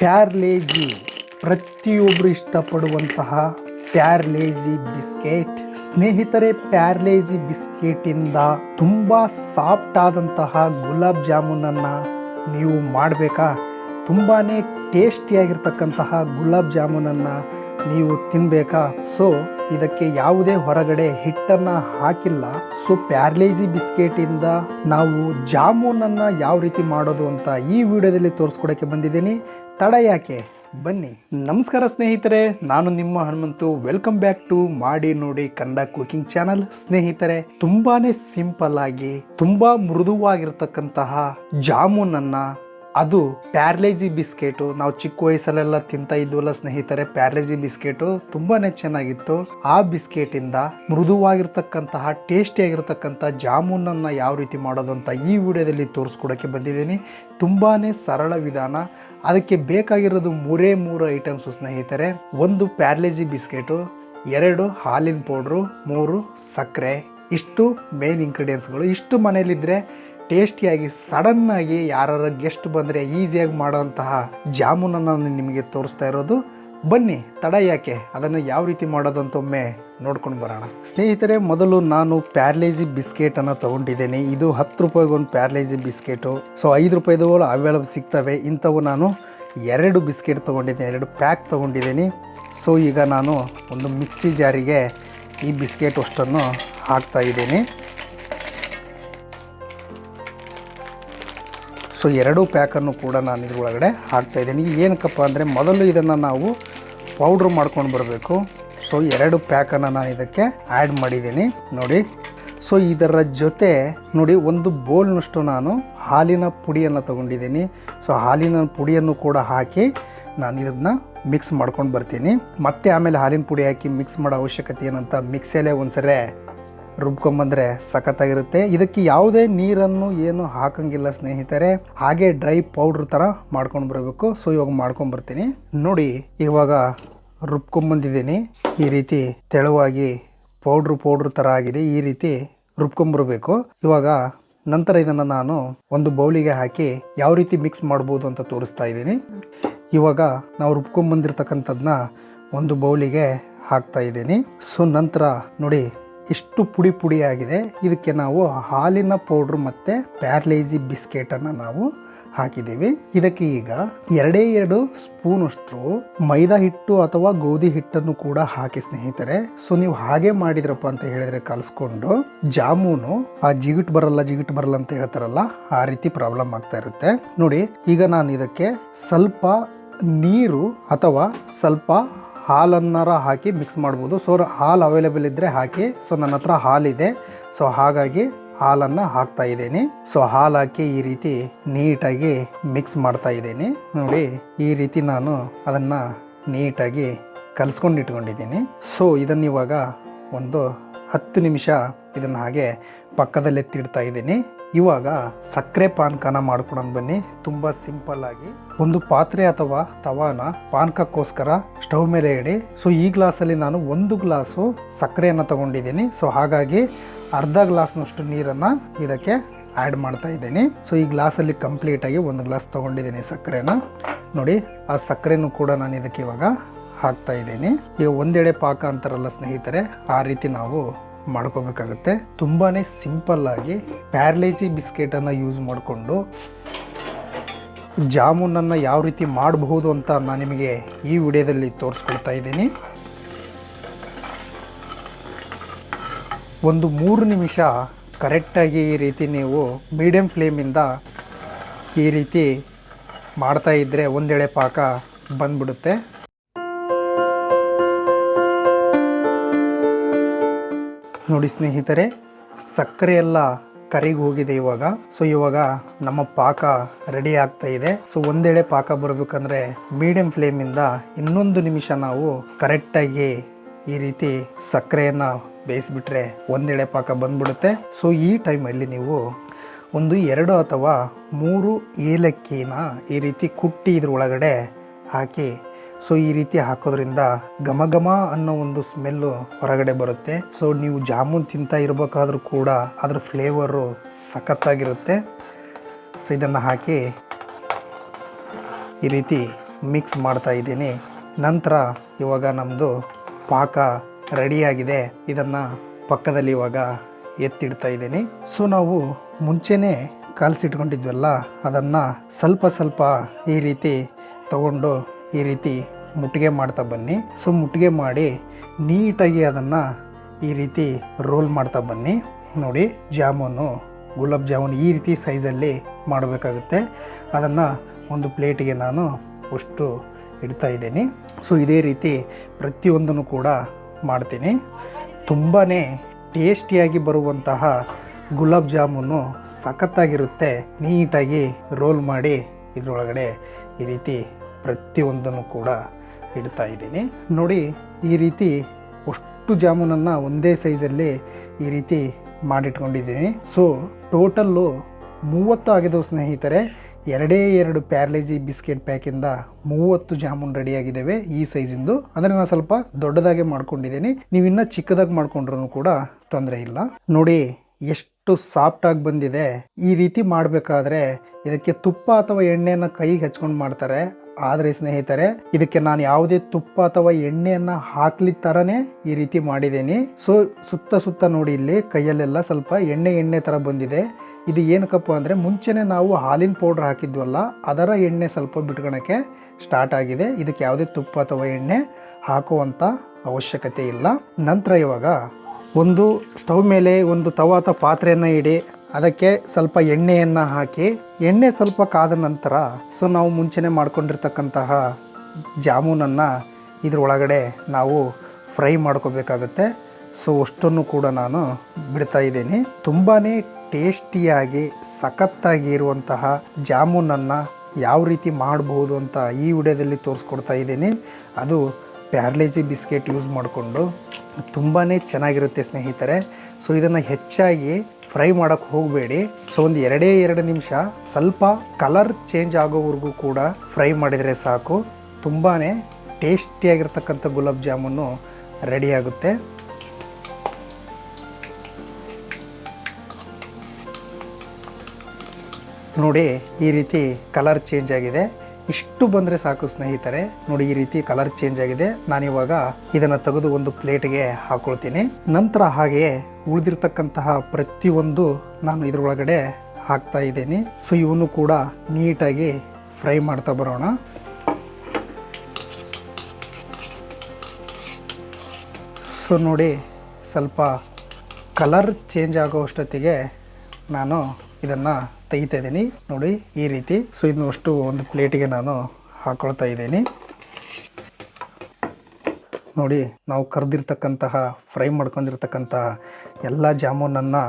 ಪ್ಯಾರ್ಲೇಜಿ ಪ್ರತಿಯೊಬ್ಬರು ಇಷ್ಟಪಡುವಂತಹ ಪ್ಯಾರ್ಲೇಜಿ ಬಿಸ್ಕೆಟ್. ಸ್ನೇಹಿತರೆ ಪ್ಯಾರ್ಲೇಜಿ ಬಿಸ್ಕೆಟಿಂದ ತುಂಬ ಸಾಫ್ಟ್ ಆದಂತಹ ಗುಲಾಬ್ ಜಾಮೂನನ್ನು ನೀವು ಮಾಡಬೇಕಾ? ತುಂಬಾ ಟೇಸ್ಟಿಯಾಗಿರ್ತಕ್ಕಂತಹ ಗುಲಾಬ್ ಜಾಮೂನನ್ನು ನೀವು ತಿನ್ನಬೇಕಾ ಸೊ, ಇದಕ್ಕೆ ಯಾವುದೇ ಹೊರಗಡೆ ಹಿಟ್ಟನ್ನು ಹಾಕಿಲ್ಲ. ಸೊ, ಪ್ಯಾರ್ಲೇಜಿ ಬಿಸ್ಕೆಟಿಂದ ನಾವು ಜಾಮೂನನ್ನು ಯಾವ ರೀತಿ ಮಾಡೋದು ಅಂತ ಈ ವಿಡಿಯೋದಲ್ಲಿ ತೋರಿಸ್ಕೊಡೋಕ್ಕೆ ಬಂದಿದ್ದೀನಿ. ತಡ ಯಾಕೆ? ಬನ್ನಿ. ನಮಸ್ಕಾರ ಸ್ನೇಹಿತರೆ, ನಾನು ನಿಮ್ಮ ಹನುಮಂತು. ವೆಲ್ಕಮ್ ಬ್ಯಾಕ್ ಟು ಮಾಡಿ ನೋಡಿ ಕನ್ನಡ ಕುಕಿಂಗ್ ಚಾನಲ್ ಸ್ನೇಹಿತರೆ, ತುಂಬಾನೇ ಸಿಂಪಲ್ ಆಗಿ, ತುಂಬಾ ಮೃದುವಾಗಿರ್ತಕ್ಕಂತಹ ಜಾಮೂನನ್ನ ಅದು ಪ್ಯಾರ್ಲೇಜಿ ಬಿಸ್ಕೆಟು. ನಾವು ಚಿಕ್ಕ ವಯಸ್ಸಲ್ಲೆಲ್ಲ ತಿಂತ ಇದ್ವಲ್ಲ ಸ್ನೇಹಿತರೆ, ಪ್ಯಾರ್ಲೇಜಿ ಬಿಸ್ಕೆಟು ತುಂಬಾನೇ ಚೆನ್ನಾಗಿತ್ತು. ಆ ಬಿಸ್ಕೆಟಿಂದ ಮೃದುವಾಗಿರ್ತಕ್ಕಂತಹ, ಟೇಸ್ಟಿಯಾಗಿರ್ತಕ್ಕಂಥ ಜಾಮೂನನ್ನು ಯಾವ ರೀತಿ ಮಾಡೋದು ಅಂತ ಈ ವಿಡಿಯೋದಲ್ಲಿ ತೋರಿಸ್ಕೊಡೋಕ್ಕೆ ಬಂದಿದ್ದೀನಿ. ತುಂಬಾನೇ ಸರಳ ವಿಧಾನ. ಅದಕ್ಕೆ ಬೇಕಾಗಿರೋದು ಮೂರೇ ಮೂರು ಐಟಮ್ಸು ಸ್ನೇಹಿತರೆ. ಒಂದು ಪ್ಯಾರ್ಲೇಜಿ ಬಿಸ್ಕೆಟು, ಎರಡು ಹಾಲಿನ ಪೌಡ್ರು, ಮೂರು ಸಕ್ಕರೆ. ಇಷ್ಟು ಮೇನ್ ಇಂಗ್ರೀಡಿಯೆಂಟ್ಸ್ಗಳು ಇಷ್ಟು ಮನೇಲಿದ್ದರೆ ಟೇಸ್ಟಿಯಾಗಿ ಸಡನ್ನಾಗಿ ಯಾರ ಗೆಸ್ಟ್ ಬಂದರೆ ಈಸಿಯಾಗಿ ಮಾಡೋಂತಹ ಜಾಮೂನನ್ನು ನಾನು ನಿಮಗೆ ತೋರಿಸ್ತಾ ಇರೋದು. ಬನ್ನಿ, ತಡ ಯಾಕೆ? ಅದನ್ನು ಯಾವ ರೀತಿ ಮಾಡೋದು ಅಂತ ಒಮ್ಮೆ ನೋಡ್ಕೊಂಡು ಬರೋಣ. ಸ್ನೇಹಿತರೆ, ಮೊದಲು ನಾನು ಪ್ಯಾರ್ಲೇಜಿ ಬಿಸ್ಕೆಟನ್ನು ತೊಗೊಂಡಿದ್ದೇನೆ. ಇದು ಹತ್ತು ರೂಪಾಯಿಗೆ ಒಂದು ಪ್ಯಾರ್ಲೇಜಿ ಬಿಸ್ಕೆಟು. ಸೊ, ಐದು ರೂಪಾಯಿದು ಅವೈಲಬಲ್ ಸಿಗ್ತವೆ. ಇಂಥವು ನಾನು ಎರಡು ಬಿಸ್ಕೆಟ್ ತೊಗೊಂಡಿದ್ದೀನಿ, ಎರಡು ಪ್ಯಾಕ್ ತೊಗೊಂಡಿದ್ದೀನಿ. ಸೊ, ಈಗ ನಾನು ಒಂದು ಮಿಕ್ಸಿ ಜಾರಿಗೆ ಈ ಬಿಸ್ಕೆಟ್ ಅಷ್ಟನ್ನು ಹಾಕ್ತಾ ಇದ್ದೀನಿ. ಸೊ ಎರಡೂ ಪ್ಯಾಕನ್ನು ಕೂಡ ನಾನು ಇದ್ರೊಳಗಡೆ ಹಾಕ್ತಾ ಇದ್ದೀನಿ. ಏನಕ್ಕಪ್ಪ ಅಂದರೆ ಮೊದಲು ಇದನ್ನು ನಾವು ಪೌಡ್ರ್ ಮಾಡ್ಕೊಂಡು ಬರಬೇಕು. ಸೊ ಎರಡು ಪ್ಯಾಕನ್ನು ನಾನು ಇದಕ್ಕೆ ಆ್ಯಡ್ ಮಾಡಿದ್ದೀನಿ. ನೋಡಿ. ಸೊ ಇದರ ಜೊತೆ ನೋಡಿ ಒಂದು ಬೋಲ್ನಷ್ಟು ನಾನು ಹಾಲಿನ ಪುಡಿಯನ್ನು ತಗೊಂಡಿದ್ದೀನಿ. ಸೊ ಹಾಲಿನ ಪುಡಿಯನ್ನು ಕೂಡ ಹಾಕಿ ನಾನು ಇದನ್ನು ಮಿಕ್ಸ್ ಮಾಡ್ಕೊಂಡು ಬರ್ತೀನಿ. ಮತ್ತೆ ಆಮೇಲೆ ಹಾಲಿನ ಪುಡಿ ಹಾಕಿ ಮಿಕ್ಸ್ ಮಾಡೋ ಅವಶ್ಯಕತೆ ಏನಂತ ಮಿಕ್ಸಲ್ಲೇ ಒಂದ್ಸರಿ ರುಬ್ಕೊಂಬಂದ್ರೆ ಸಖತ್ತಾಗಿರುತ್ತೆ. ಇದಕ್ಕೆ ಯಾವುದೇ ನೀರನ್ನು ಏನು ಹಾಕಂಗಿಲ್ಲ ಸ್ನೇಹಿತರೆ. ಹಾಗೆ ಡ್ರೈ ಪೌಡ್ರ್ ಥರ ಮಾಡ್ಕೊಂಡು ಬರಬೇಕು. ಸೊ, ಇವಾಗ ಮಾಡ್ಕೊಂಡು ಬರ್ತೀನಿ. ನೋಡಿ, ಇವಾಗ ರುಬ್ಕೊಂಬಂದಿದ್ದೀನಿ. ಈ ರೀತಿ ತೆಳುವಾಗಿ ಪೌಡ್ರ್ ಪೌಡ್ರ್ ಥರ ಆಗಿದೆ. ಈ ರೀತಿ ರುಬ್ಕೊಂಬರ್ಬೇಕು ಇವಾಗ ನಂತರ ಇದನ್ನು ನಾನು ಒಂದು ಬೌಲಿಗೆ ಹಾಕಿ ಯಾವ ರೀತಿ ಮಿಕ್ಸ್ ಮಾಡ್ಬೋದು ಅಂತ ತೋರಿಸ್ತಾ ಇದ್ದೀನಿ. ಇವಾಗ ನಾವು ರುಬ್ಕೊಂಬಂದಿರ್ತಕ್ಕಂಥದ್ದನ್ನ ಒಂದು ಬೌಲಿಗೆ ಹಾಕ್ತಾ ಇದ್ದೀನಿ. ಸೊ, ನಂತರ ನೋಡಿ ಇಷ್ಟು ಪುಡಿ ಪುಡಿಯಾಗಿದೆ. ಇದಕ್ಕೆ ನಾವು ಹಾಲಿನ ಪೌಡ್ರ್ ಮತ್ತು ಪ್ಯಾರ್ಲೇಜಿ ಬಿಸ್ಕೆಟನ್ನು ನಾವು ಹಾಕಿದ್ದೀವಿ. ಇದಕ್ಕೆ ಈಗ ಎರಡೇ ಎರಡು ಸ್ಪೂನಷ್ಟು ಮೈದಾ ಹಿಟ್ಟು ಅಥವಾ ಗೋಧಿ ಹಿಟ್ಟನ್ನು ಕೂಡ ಹಾಕಿ ಸ್ನೇಹಿತರೆ. ಸೊ ನೀವು ಹಾಗೆ ಮಾಡಿದ್ರಪ್ಪ ಅಂತ ಹೇಳಿದ್ರೆ ಕಲಿಸ್ಕೊಂಡು ಜಾಮೂನು, ಆ ಜಿಗಿಟ್ ಬರಲ್ಲ ಜಿಗಿಟ್ ಬರಲ್ಲ ಅಂತ ಹೇಳ್ತಾರಲ್ಲ, ಆ ರೀತಿ ಪ್ರಾಬ್ಲಮ್ ಆಗ್ತಾ ಇರುತ್ತೆ. ನೋಡಿ, ಈಗ ನಾನು ಇದಕ್ಕೆ ಸ್ವಲ್ಪ ನೀರು ಅಥವಾ ಸ್ವಲ್ಪ ಹಾಲನ್ನಾರ ಹಾಕಿ ಮಿಕ್ಸ್ ಮಾಡ್ಬೋದು. ಸೊ ಹಾಲು ಅವೈಲೇಬಲ್ ಇದ್ದರೆ ಹಾಕಿ. ಸೊ ನನ್ನ ಹತ್ರ ಹಾಲಿದೆ. ಸೊ ಹಾಗಾಗಿ ಹಾಲನ್ನು ಹಾಕ್ತಾ ಇದ್ದೀನಿ. ಸೊ ಹಾಲು ಹಾಕಿ ಈ ರೀತಿ ನೀಟಾಗಿ ಮಿಕ್ಸ್ ಮಾಡ್ತಾ ಇದ್ದೀನಿ. ನೋಡಿ, ಈ ರೀತಿ ನಾನು ಅದನ್ನು ನೀಟಾಗಿ ಕಲಿಸ್ಕೊಂಡು ಇಟ್ಕೊಂಡಿದ್ದೀನಿ ಸೊ ಇದನ್ನು ಇವಾಗ ಒಂದು ಹತ್ತು ನಿಮಿಷ ಇದನ್ನು ಹಾಗೆ ಪಕ್ಕದಲ್ಲಿ ಎತ್ತಿಡ್ತಾ ಇದ್ದೀನಿ. ಇವಾಗ ಸಕ್ಕರೆ ಪಾನಕನ ಮಾಡ್ಕೊಂಡು ಬನ್ನಿ. ತುಂಬ ಸಿಂಪಲ್ ಆಗಿ. ಒಂದು ಪಾತ್ರೆ ಅಥವಾ ತವಾನ ಪಾನಕಕ್ಕೋಸ್ಕರ ಸ್ಟವ್ ಮೇಲೆ ಇಡಿ. ಸೊ, ಈ ಗ್ಲಾಸಲ್ಲಿ ನಾನು ಒಂದು ಗ್ಲಾಸು ಸಕ್ಕರೆಯನ್ನು ತಗೊಂಡಿದ್ದೀನಿ. ಸೊ, ಹಾಗಾಗಿ ಅರ್ಧ ಗ್ಲಾಸ್ನಷ್ಟು ನೀರನ್ನು ಇದಕ್ಕೆ ಆ್ಯಡ್ ಮಾಡ್ತಾ ಇದ್ದೀನಿ. ಸೊ, ಈ ಗ್ಲಾಸಲ್ಲಿ ಕಂಪ್ಲೀಟಾಗಿ ಒಂದು ಗ್ಲಾಸ್ ತೊಗೊಂಡಿದ್ದೀನಿ ಸಕ್ಕರೆನ. ನೋಡಿ, ಆ ಸಕ್ಕರೆನೂ ಕೂಡ ನಾನು ಇದಕ್ಕೆ ಇವಾಗ ಹಾಕ್ತಾ ಇದ್ದೀನಿ. ಈಗ ಒಂದೆಡೆ ಪಾಕ ಅಂತಾರಲ್ಲ ಸ್ನೇಹಿತರೆ, ಆ ರೀತಿ ನಾವು ಮಾಡ್ಕೋಬೇಕಾಗುತ್ತೆ. ತುಂಬಾ ಸಿಂಪಲ್ಲಾಗಿ ಪ್ಯಾರ್ಲೇಜಿ ಬಿಸ್ಕೆಟನ್ನು ಯೂಸ್ ಮಾಡಿಕೊಂಡು ಜಾಮೂನನ್ನು ಯಾವ ರೀತಿ ಮಾಡಬಹುದು ಅಂತ ನಾನು ನಿಮಗೆ ಈ ವಿಡಿಯೋದಲ್ಲಿ ತೋರಿಸ್ಕೊಳ್ತಾ ಇದ್ದೀನಿ. ಒಂದು ಮೂರು ನಿಮಿಷ ಕರೆಕ್ಟಾಗಿ ಈ ರೀತಿ ನೀವು ಮೀಡಿಯಮ್ ಫ್ಲೇಮಿಂದ ಈ ರೀತಿ ಮಾಡ್ತಾ ಇದ್ದರೆ ಒಂದೆಡೆ ಪಾಕ ಬಂದ್ಬಿಡುತ್ತೆ. ನೋಡಿ ಸ್ನೇಹಿತರೆ, ಸಕ್ಕರೆ ಎಲ್ಲ ಕರಿಗೆ ಹೋಗಿದೆ ಇವಾಗ. ಸೊ ಇವಾಗ ನಮ್ಮ ಪಾಕ ರೆಡಿ ಆಗ್ತಾ ಇದೆ. ಸೊ ಒಂದೆಡೆ ಪಾಕ ಬರಬೇಕಂದ್ರೆ ಮೀಡಿಯಂ ಫ್ಲೇಮಿಂದ ಇನ್ನೊಂದು ನಿಮಿಷ ನಾವು ಕರೆಕ್ಟಾಗಿ ಈ ರೀತಿ ಸಕ್ಕರೆಯನ್ನು ಬೇಯಿಸಿಬಿಟ್ರೆ ಒಂದೆಡೆ ಪಾಕ ಬಂದ್ಬಿಡುತ್ತೆ. ಸೊ ಈ ಟೈಮಲ್ಲಿ ನೀವು ಒಂದು ಎರಡು ಅಥವಾ ಮೂರು ಏಲಕ್ಕಿನ ಈ ರೀತಿ ಕುಟ್ಟಿ ಇದ್ರ ಒಳಗಡೆ ಹಾಕಿ ಸೊ ಈ ರೀತಿ ಹಾಕೋದ್ರಿಂದ ಘಮ ಘಮ ಅನ್ನೋ ಒಂದು ಸ್ಮೆಲ್ಲು ಹೊರಗಡೆ ಬರುತ್ತೆ. ಸೊ ನೀವು ಜಾಮೂನ್ ತಿಂತಾ ಇರಬೇಕಾದ್ರೂ ಕೂಡ ಅದ್ರ ಫ್ಲೇವರು ಸಖತ್ತಾಗಿರುತ್ತೆ. ಸೊ ಇದನ್ನು ಹಾಕಿ ಈ ರೀತಿ ಮಿಕ್ಸ್ ಮಾಡ್ತಾ ಇದ್ದೀನಿ. ನಂತರ ಇವಾಗ ನಮ್ಮದು ಪಾಕ ರೆಡಿಯಾಗಿದೆ. ಇದನ್ನು ಪಕ್ಕದಲ್ಲಿ ಇವಾಗ ಎತ್ತಿಡ್ತಾ ಇದ್ದೀನಿ. ಸೊ ನಾವು ಮುಂಚೆನೇ ಕಲಸಿಟ್ಕೊಂಡಿದ್ವಲ್ಲ, ಅದನ್ನು ಸ್ವಲ್ಪ ಸ್ವಲ್ಪ ಈ ರೀತಿ ತಗೊಂಡು ಈ ರೀತಿ ಮುಟ್ಟಿಗೆ ಮಾಡ್ತಾ ಬನ್ನಿ. ಸೊ ಮುಟ್ಟಿಗೆ ಮಾಡಿ ನೀಟಾಗಿ ಅದನ್ನು ಈ ರೀತಿ ರೋಲ್ ಮಾಡ್ತಾ ಬನ್ನಿ. ನೋಡಿ, ಜಾಮೂನು, ಗುಲಾಬ್ ಜಾಮೂನ್ ಈ ರೀತಿ ಸೈಜಲ್ಲಿ ಮಾಡಬೇಕಾಗುತ್ತೆ. ಅದನ್ನು ಒಂದು ಪ್ಲೇಟಿಗೆ ನಾನು ಅಷ್ಟು ಇಡ್ತಾ ಇದ್ದೀನಿ. ಸೊ ಇದೇ ರೀತಿ ಪ್ರತಿಯೊಂದನ್ನು ಕೂಡ ಮಾಡ್ತೀನಿ. ತುಂಬಾ ಟೇಸ್ಟಿಯಾಗಿ ಬರುವಂತಹ ಗುಲಾಬ್ ಜಾಮೂನು ಸಖತ್ತಾಗಿರುತ್ತೆ. ನೀಟಾಗಿ ರೋಲ್ ಮಾಡಿ ಇದರೊಳಗಡೆ ಈ ರೀತಿ ಪ್ರತಿಯೊಂದನ್ನು ಕೂಡ ಇಡ್ತಾ ಇದ್ದೀನಿ. ನೋಡಿ, ಈ ರೀತಿ ಅಷ್ಟು ಜಾಮೂನನ್ನು ಒಂದೇ ಸೈಜಲ್ಲಿ ಈ ರೀತಿ ಮಾಡಿಟ್ಕೊಂಡಿದ್ದೀನಿ. ಸೊ ಟೋಟಲ್ಲು ಮೂವತ್ತು ಆಗಿದ್ದವು ಸ್ನೇಹಿತರೆ. ಎರಡೇ ಎರಡು ಪ್ಯಾರ್ಲೇಜಿ ಬಿಸ್ಕೆಟ್ ಪ್ಯಾಕಿಂದ ಮೂವತ್ತು ಜಾಮೂನ್ ರೆಡಿಯಾಗಿದ್ದಾವೆ ಈ ಸೈಜಿಂದು. ಅಂದರೆ ನಾನು ಸ್ವಲ್ಪ ದೊಡ್ಡದಾಗೆ ಮಾಡ್ಕೊಂಡಿದ್ದೀನಿ. ನೀವು ಇನ್ನೂ ಚಿಕ್ಕದಾಗಿ ಮಾಡ್ಕೊಂಡ್ರೂ ಕೂಡ ತೊಂದರೆ ಇಲ್ಲ. ನೋಡಿ, ಎಷ್ಟು ಸಾಫ್ಟಾಗಿ ಬಂದಿದೆ. ಈ ರೀತಿ ಮಾಡಬೇಕಾದ್ರೆ ಇದಕ್ಕೆ ತುಪ್ಪ ಅಥವಾ ಎಣ್ಣೆಯನ್ನು ಕೈಗೆ ಹಚ್ಕೊಂಡು ಮಾಡ್ತಾರೆ. ಆದರೆ ಸ್ನೇಹಿತರೆ, ಇದಕ್ಕೆ ನಾನು ಯಾವುದೇ ತುಪ್ಪ ಅಥವಾ ಎಣ್ಣೆಯನ್ನು ಹಾಕ್ಲಿ ಥರನೇ ಈ ರೀತಿ ಮಾಡಿದ್ದೀನಿ. ಸೊ, ಸುತ್ತ ಸುತ್ತ ನೋಡಿ ಇಲ್ಲಿ ಕೈಯಲ್ಲೆಲ್ಲ ಸ್ವಲ್ಪ ಎಣ್ಣೆ ಎಣ್ಣೆ ಥರ ಬಂದಿದೆ. ಇದು ಏನಕ್ಕಪ್ಪ ಅಂದರೆ ಮುಂಚೆನೇ ನಾವು ಹಾಲಿನ ಪೌಡ್ರ್ ಹಾಕಿದ್ವಲ್ಲ, ಅದರ ಎಣ್ಣೆ ಸ್ವಲ್ಪ ಬಿಟ್ಕೊಳಕ್ಕೆ ಸ್ಟಾರ್ಟ್ ಆಗಿದೆ. ಇದಕ್ಕೆ ಯಾವುದೇ ತುಪ್ಪ ಅಥವಾ ಎಣ್ಣೆ ಹಾಕುವಂಥ ಅವಶ್ಯಕತೆ ಇಲ್ಲ. ನಂತರ ಇವಾಗ ಒಂದು ಸ್ಟವ್ ಮೇಲೆ ಒಂದು ತವ ಅಥವಾ ಪಾತ್ರೆಯನ್ನು ಇಡಿ. ಅದಕ್ಕೆ ಸ್ವಲ್ಪ ಎಣ್ಣೆಯನ್ನು ಹಾಕಿ, ಎಣ್ಣೆ ಸ್ವಲ್ಪ ಕಾದ ನಂತರ ಸೊ ನಾವು ಮುಂಚೆನೆ ಮಾಡ್ಕೊಂಡಿರ್ತಕ್ಕಂತಹ ಜಾಮೂನನ್ನು ಇದರೊಳಗಡೆ ನಾವು ಫ್ರೈ ಮಾಡ್ಕೋಬೇಕಾಗುತ್ತೆ. ಸೊ ಅಷ್ಟನ್ನು ಕೂಡ ನಾನು ಬಿಡ್ತಾ ಇದ್ದೀನಿ. ತುಂಬಾ ಟೇಸ್ಟಿಯಾಗಿ, ಸಖತ್ತಾಗಿ ಇರುವಂತಹ ಜಾಮೂನನ್ನು ಯಾವ ರೀತಿ ಮಾಡಬಹುದು ಅಂತ ಈ ವಿಡಿಯೋದಲ್ಲಿ ತೋರಿಸ್ಕೊಡ್ತಾ ಇದ್ದೀನಿ. ಅದು ಪ್ಯಾರ್ಲೇಜಿ ಬಿಸ್ಕೆಟ್ ಯೂಸ್ ಮಾಡಿಕೊಂಡು ತುಂಬಾ ಚೆನ್ನಾಗಿರುತ್ತೆ ಸ್ನೇಹಿತರೆ. ಸೊ ಇದನ್ನು ಹೆಚ್ಚಾಗಿ ಫ್ರೈ ಮಾಡೋಕ್ಕೆ ಹೋಗಬೇಡಿ. ಸೊ ಒಂದು ಎರಡೇ ಎರಡು ನಿಮಿಷ ಸ್ವಲ್ಪ ಕಲರ್ ಚೇಂಜ್ ಆಗೋವರೆಗೂ ಕೂಡ ಫ್ರೈ ಮಾಡಿದರೆ ಸಾಕು. ತುಂಬಾ ಟೇಸ್ಟಿಯಾಗಿರ್ತಕ್ಕಂಥ ಗುಲಾಬ್ ಜಾಮೂನು ರೆಡಿಯಾಗುತ್ತೆ ನೋಡಿ, ಈ ರೀತಿ ಕಲರ್ ಚೇಂಜ್ ಆಗಿದೆ. ಇಷ್ಟು ಬಂದರೆ ಸಾಕು ಸ್ನೇಹಿತರೆ. ನೋಡಿ ಈ ರೀತಿ ಕಲರ್ ಚೇಂಜ್ ಆಗಿದೆ. ನಾನಿವಾಗ ಇದನ್ನು ತೆಗೆದು ಒಂದು ಪ್ಲೇಟ್ಗೆ ಹಾಕೊಳ್ತೀನಿ. ನಂತರ ಹಾಗೆಯೇ ಉಳಿದಿರ್ತಕ್ಕಂತಹ ಪ್ರತಿಯೊಂದು ನಾನು ಇದರೊಳಗಡೆ ಹಾಕ್ತಾ ಇದ್ದೀನಿ. ಸೊ ಇವನು ಕೂಡ ನೀಟಾಗಿ ಫ್ರೈ ಮಾಡ್ತಾ ಬರೋಣ. ಸೊ ನೋಡಿ ಸ್ವಲ್ಪ ಕಲರ್ ಚೇಂಜ್ ಆಗೋ ಅಷ್ಟೊತ್ತಿಗೆ ನಾನು ಇದನ್ನು ತೆಗಿತಾ ಇದ್ದೀನಿ. ನೋಡಿ, ಈ ರೀತಿ. ಸೊ ಇದನ್ನು ಅಷ್ಟು ಒಂದು ಪ್ಲೇಟಿಗೆ ನಾನು ಹಾಕೊಳ್ತಾ ಇದ್ದೀನಿ. ನೋಡಿ, ನಾವು ಕರೆದಿರ್ತಕ್ಕಂತಹ, ಫ್ರೈ ಮಾಡ್ಕೊಂಡಿರ್ತಕ್ಕಂತಹ ಎಲ್ಲ ಜಾಮೂನನ್ನು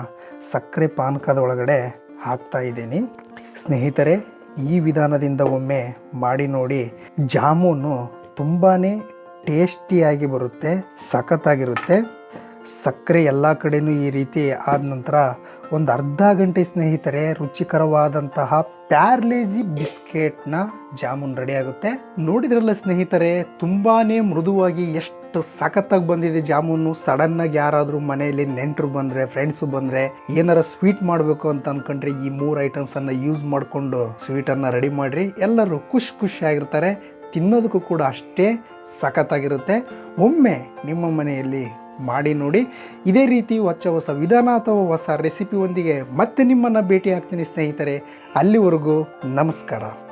ಸಕ್ಕರೆ ಪಾನಕದ ಒಳಗಡೆ ಹಾಕ್ತಾ ಇದ್ದೀನಿ. ಸ್ನೇಹಿತರೆ, ಈ ವಿಧಾನದಿಂದ ಒಮ್ಮೆ ಮಾಡಿ ನೋಡಿ, ಜಾಮೂನು ತುಂಬಾ ಟೇಸ್ಟಿಯಾಗಿ ಬರುತ್ತೆ, ಸಖತ್ತಾಗಿರುತ್ತೆ. ಸಕ್ಕರೆ ಎಲ್ಲ ಕಡೆಯೂ ಈ ರೀತಿ ಆದ ನಂತರ ಒಂದು ಅರ್ಧ ಗಂಟೆ ಸ್ನೇಹಿತರೆ, ರುಚಿಕರವಾದಂತಹ ಪ್ಯಾರ್ಲೇಜಿ ಬಿಸ್ಕೆಟ್ನ ಜಾಮೂನ್ ರೆಡಿ ಆಗುತ್ತೆ. ನೋಡಿದ್ರಲ್ಲ ಸ್ನೇಹಿತರೆ ತುಂಬಾ ಮೃದುವಾಗಿ ಎಷ್ಟು ಸಖತ್ತಾಗಿ ಬಂದಿದೆ ಜಾಮೂನು. ಸಡನ್ನಾಗಿ ಯಾರಾದರೂ ಮನೆಯಲ್ಲಿ ನೆಂಟರು ಬಂದರೆ ಫ್ರೆಂಡ್ಸು ಬಂದರೆ ಏನಾರ ಸ್ವೀಟ್ ಮಾಡಬೇಕು ಅಂತ ಅಂದ್ಕೊಂಡ್ರೆ ಈ ಮೂರು ಐಟಮ್ಸನ್ನು ಯೂಸ್ ಮಾಡಿಕೊಂಡು ಸ್ವೀಟನ್ನು ರೆಡಿ ಮಾಡಿರಿ. ಎಲ್ಲರೂ ಖುಷಿ ಖುಷಿಯಾಗಿರ್ತಾರೆ ತಿನ್ನೋದಕ್ಕೂ ಕೂಡ ಅಷ್ಟೇ ಸಖತ್ತಾಗಿರುತ್ತೆ. ಒಮ್ಮೆ ನಿಮ್ಮ ಮನೆಯಲ್ಲಿ ಮಾಡಿ ನೋಡಿ. ಇದೇ ರೀತಿ ಹೊಚ್ಚ ಹೊಸ ವಿಧಾನ ಅಥವಾ ಹೊಸ ರೆಸಿಪಿಯೊಂದಿಗೆ ಮತ್ತೆ ನಿಮ್ಮನ್ನು ಭೇಟಿ ಆಗ್ತೀನಿ ಸ್ನೇಹಿತರೆ. ಅಲ್ಲಿವರೆಗೂ ನಮಸ್ಕಾರ.